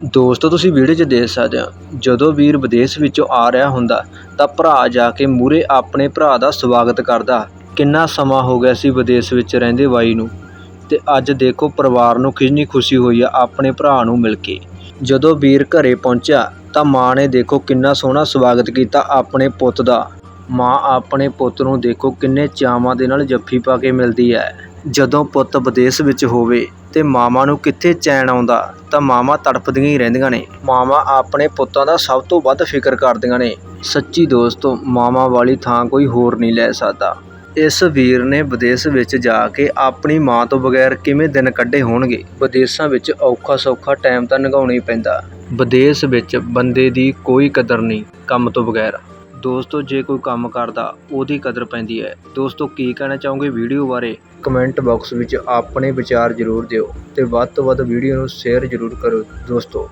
ਦੋਸਤੋ, ਤੁਸੀਂ ਵੀਡੀਓ 'ਚ ਦੇਖ ਸਕਦੇ ਹੋ, ਜਦੋਂ ਵੀਰ ਵਿਦੇਸ਼ ਵਿੱਚੋਂ ਆ ਰਿਹਾ ਹੁੰਦਾ, ਤਾਂ ਭਰਾ ਜਾ ਕੇ ਮੂਹਰੇ ਆਪਣੇ ਭਰਾ ਦਾ ਸਵਾਗਤ ਕਰਦਾ। ਕਿੰਨਾ ਸਮਾਂ ਹੋ ਗਿਆ ਸੀ ਵਿਦੇਸ਼ ਵਿੱਚ ਰਹਿੰਦੇ ਬਾਈ ਨੂੰ, ਤੇ ਅੱਜ ਦੇਖੋ ਪਰਿਵਾਰ ਨੂੰ ਕਿੰਨੀ ਖੁਸ਼ੀ ਹੋਈ ਆ ਆਪਣੇ ਭਰਾ ਨੂੰ ਮਿਲ ਕੇ। ਜਦੋਂ ਵੀਰ ਘਰੇ ਪਹੁੰਚਿਆ, ਤਾਂ ਮਾਂ ਨੇ ਦੇਖੋ ਕਿੰਨਾ ਸੋਹਣਾ ਸਵਾਗਤ ਕੀਤਾ ਆਪਣੇ ਪੁੱਤ ਦਾ। ਮਾਂ ਆਪਣੇ ਪੁੱਤ ਨੂੰ ਦੇਖੋ ਕਿੰਨੇ ਚਾਵਾਂ ਦੇ ਨਾਲ ਜੱਫੀ ਪਾ ਕੇ ਮਿਲਦੀ ਹੈ। ਜਦੋਂ ਪੁੱਤ ਵਿਦੇਸ਼ ਵਿੱਚ ਹੋਵੇ ਤਾਂ ਮਾਵਾਂ ਨੂੰ ਕਿੱਥੇ ਚੈਨ ਆਉਂਦਾ, ਤਾਂ ਮਾਵਾਂ ਤੜਫਦੀਆਂ ਹੀ ਰਹਿੰਦੀਆਂ ਨੇ। ਮਾਵਾਂ ਆਪਣੇ ਪੁੱਤਾਂ ਦਾ ਸਭ ਤੋਂ ਵੱਧ ਫਿਕਰ ਕਰਦੀਆਂ ਨੇ। ਸੱਚੀ ਦੋਸਤੋ ਮਾਵਾਂ ਵਾਲੀ ਥਾਂ ਕੋਈ ਹੋਰ ਨਹੀਂ ਲੈ ਸਕਦਾ। ਇਸ ਵੀਰ ਨੇ ਵਿਦੇਸ਼ ਵਿੱਚ ਜਾ ਕੇ ਆਪਣੀ ਮਾਂ ਤੋਂ ਬਗੈਰ ਕਿਵੇਂ ਦਿਨ ਕੱਢੇ ਹੋਣਗੇ? ਵਿਦੇਸ਼ਾਂ ਵਿੱਚ ਔਖਾ ਸੌਖਾ ਟਾਈਮ ਤਾਂ ਲੰਘਾਉਣਾ ਹੀ ਪੈਂਦਾ। ਵਿਦੇਸ਼ ਵਿੱਚ ਬੰਦੇ ਦੀ ਕੋਈ ਕਦਰ ਨਹੀਂ, ਕੰਮ ਤੋਂ ਬਗੈਰ। ਦੋਸਤੋ, ਜੇ ਕੋਈ ਕੰਮ ਕਰਦਾ, ਉਹਦੀ ਕਦਰ ਪੈਂਦੀ ਹੈ। ਦੋਸਤੋ, ਕੀ ਕਹਿਣਾ ਚਾਹੋਗੇ ਵੀਡੀਓ ਬਾਰੇ? ਕਮੈਂਟ ਬਾਕਸ ਵਿੱਚ ਆਪਣੇ ਵਿਚਾਰ ਜ਼ਰੂਰ ਦਿਓ ਤੇ ਵੱਧ ਤੋਂ ਵੱਧ ਵੀਡੀਓ ਨੂੰ ਸ਼ੇਅਰ ਜ਼ਰੂਰ ਕਰੋ ਦੋਸਤੋ।